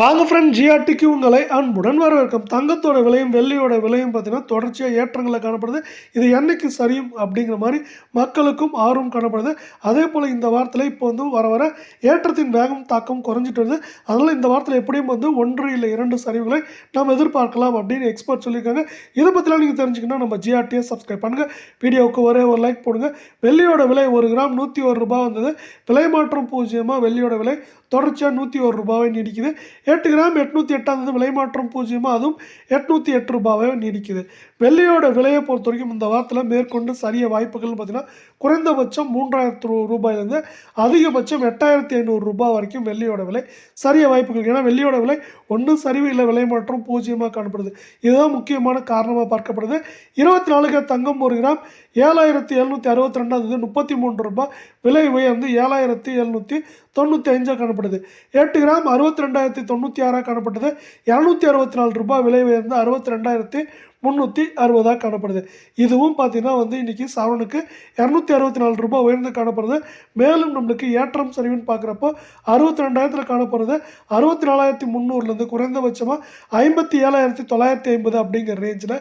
வாங்க ஃப்ரெண்ட் ஜிஆர்டிக்கு உங்களை அன்புடன் வரவேற்கும். தங்கத்தோட விலையும் வெள்ளியோட விலையும் பார்த்தீங்கன்னா தொடர்ச்சியாக ஏற்றங்களில் காணப்படுது. இது என்னைக்கு சரியும் அப்படிங்கிற மாதிரி மக்களுக்கும் ஆர்வம் காணப்படுது. அதே போல் இந்த வாரத்தில் இப்போ வந்து வர வர ஏற்றத்தின் வேகம் தாக்கம் குறைஞ்சிட்டு வருது. அதனால் இந்த வாரத்தில் எப்படியும் வந்து ஒன்று இல்லை இரண்டு சரிவுகளை நாம் எதிர்பார்க்கலாம் அப்படின்னு எக்ஸ்பர்ட் சொல்லியிருக்காங்க. இதை பற்றிலாம் நீங்கள் தெரிஞ்சுக்கணும் நம்ம ஜிஆர்டியை சப்ஸ்கிரைப் பண்ணுங்கள் வீடியோவுக்கு ஒரே ஒரு லைக் போடுங்க. வெள்ளியோட விலை ஒரு கிராம் நூற்றி ஒரு ரூபா வந்தது. விலை மாற்றம் பூஜ்ஜியமாக வெள்ளியோட விலை தொடர்ச்சியாக நூற்றி ஒரு ரூபாவை நீடிக்குது. எட்டு கிராம் எட்நூற்றி எட்டாந்தது விலை மாற்றம் பூஜ்ஜியமாக அதுவும் எட்நூற்றி எட்டு ரூபாவை நீடிக்குது. வெள்ளியோட விலையை பொறுத்த வரைக்கும் இந்த வாரத்தில் மேற்கொண்டு சரிய வாய்ப்புகள்னு பார்த்திங்கன்னா குறைந்தபட்சம் மூன்றாயிரத்து ரூ ரூபாயிலேருந்து அதிகபட்சம் எட்டாயிரத்தி ஐநூறு ரூபாய் வரைக்கும் வெள்ளியோட விலை சரிய வாய்ப்புகள். ஏன்னா வெள்ளியோட விலை ஒன்றும் சரிவு இல்லை விலை மாற்றம் பூஜ்ஜியமாக காணப்படுது. இதுதான் முக்கியமான காரணமாக பார்க்கப்படுது. இருபத்தி நாலுக்கு தங்கம் ஒரு கிராம் ஏழாயிரத்தி எழுநூற்றி அறுபத்தி ரெண்டாவது முப்பத்தி மூன்று ரூபாய் விலை உயர்ந்து ஏழாயிரத்தி எழுநூற்றி தொண்ணூற்றி அஞ்சாக காணப்படுது. எட்டு கிராம் அறுபத்தி ரெண்டாயிரத்தி தொண்ணூற்றி ஆறாக காணப்பட்டது. இரநூத்தி அறுபத்தி நாலு ரூபாய் விலை உயர்ந்து அறுபத்தி ரெண்டாயிரத்தி முந்நூற்றி அறுபதாக காணப்படுது. இதுவும் பார்த்தீங்கன்னா வந்து இன்றைக்கி சவரனுக்கு இரநூத்தி அறுபத்தி நாலு ரூபாய் உயர்ந்து காணப்படுது. மேலும் நம்மளுக்கு ஏற்றம் சரிவுன்னு பார்க்குறப்போ அறுபத்தி ரெண்டாயிரத்தில் காணப்படுறது அறுபத்தி நாலாயிரத்தி முந்நூறுலேருந்து குறைந்தபட்சமாக ஐம்பத்தி ஏழாயிரத்தி தொள்ளாயிரத்தி ஐம்பது அப்படிங்கிற ரேஞ்சில்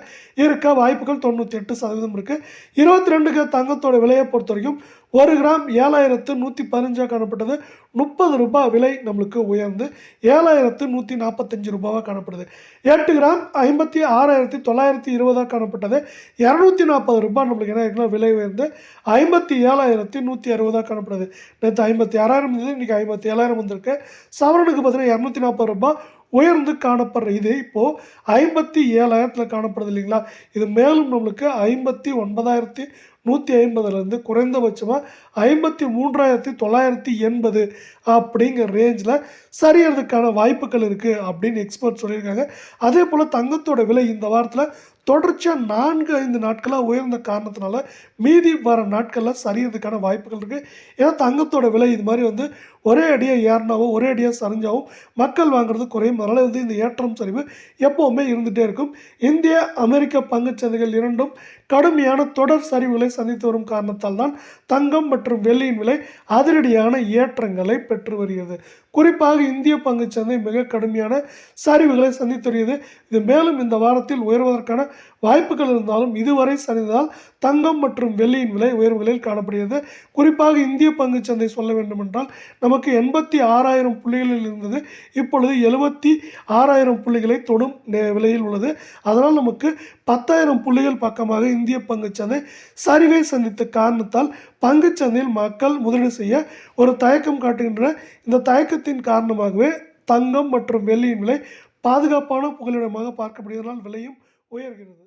இருக்க வாய்ப்புகள் தொண்ணூற்றி எட்டு சதவீதம் இருக்குது இருபத்தி ரெண்டுக்கு தங்கத்தோட விலையை பொறுத்த வரைக்கும் ஒரு கிராம் ஏழாயிரத்து நூற்றி பதினஞ்சாக காணப்பட்டது. முப்பது ரூபாய் விலை நம்மளுக்கு உயர்ந்து ஏழாயிரத்து நூற்றி நாற்பத்தஞ்சு ரூபாவாக காணப்படுது. எட்டு கிராம் ஐம்பத்தி ஆறாயிரத்தி தொள்ளாயிரத்தி இருபதாக காணப்பட்டது. இரநூத்தி நாற்பது ரூபாய் நம்மளுக்கு என்ன இருக்குன்னா விலை உயர்ந்து ஐம்பத்தி ஏழாயிரத்தி நூற்றி அறுபதாக காணப்படுது. நேற்று ஐம்பத்தி ஆறாயிரம் இருந்தது இன்றைக்கி ஐம்பத்தி ஏழாயிரம் வந்திருக்கு. சவரனுக்கு பார்த்தீங்கன்னா இரநூத்தி நாற்பது ரூபாய் உயர்ந்து காணப்படுற இது இப்போது ஐம்பத்தி ஏழாயிரத்தில் காணப்படுது இல்லைங்களா? இது மேலும் நம்மளுக்கு ஐம்பத்தி ஒன்பதாயிரத்தி நூற்றி ஐம்பதுலேருந்து குறைந்தபட்சமாக ஐம்பத்தி மூன்றாயிரத்தி தொள்ளாயிரத்தி எண்பது அப்படிங்கிற ரேஞ்சில் சரியறதுக்கான வாய்ப்புகள் இருக்குது அப்படின்னு எக்ஸ்பர்ட் சொல்லியிருக்காங்க. அதே போல் தங்கத்தோட விலை இந்த வாரத்தில் தொடர்ச்சியாக நான்கு ஐந்து நாட்களாக உயர்ந்த காரணத்தினால மீதி வர நாட்களில் சரியறதுக்கான வாய்ப்புகள் இருக்குது ஏன்னா தங்கத்தோட விலை இது மாதிரி வந்து ஒரே அடியாக ஏறினாவோ ஒரே அடியாக சரிஞ்சாவும் மக்கள் வாங்குறது குறையும். அதனால் வந்து இந்த ஏற்றம் சரிவு எப்போவுமே இருந்துகிட்டே இருக்கும். இந்திய அமெரிக்க பங்குச்சந்தைகள் இரண்டும் கடுமையான தொடர் சரிவுகளை சந்தித்து வரும் காரணத்தால் தான் தங்கம் மற்றும் வெள்ளியின் விலை அதிரடியான ஏற்றங்களை பெற்று வருகிறது. குறிப்பாக இந்திய பங்குச்சந்தை மிக கடுமையான சரிவுகளை சந்தித்து இது மேலும் இந்த வாரத்தில் உயர்வதற்கான வாய்ப்புகள் இருந்தாலும் இதுவரை சரிந்தால் தங்கம் மற்றும் வெள்ளியின் விலை உயர்வுகளில் காணப்படுகிறது. குறிப்பாக இந்திய பங்குச்சந்தை சொல்ல வேண்டுமென்றால் நமக்கு எண்பத்தி ஆறாயிரம் புள்ளிகளில் இருந்தது. இப்பொழுது எழுபத்தி ஆறாயிரம் புள்ளிகளை தொடும் நே- விலையில் உள்ளது. அதனால் நமக்கு பத்தாயிரம் புள்ளிகள் பக்கமாக இந்திய பங்குச்சந்தை சரிவை சந்தித்த காரணத்தால் பங்குச்சந்தையில் மக்கள் முதலீடு செய்ய ஒரு தயக்கம் காட்டுகின்ற இந்த தயக்க இயக்கத்தின் காரணமாகவே தங்கம் மற்றும் வெள்ளியின் விலை பாதுகாப்பான புகலிடமாக பார்க்கப்படுவதனால் விலையும் உயர்கிறது.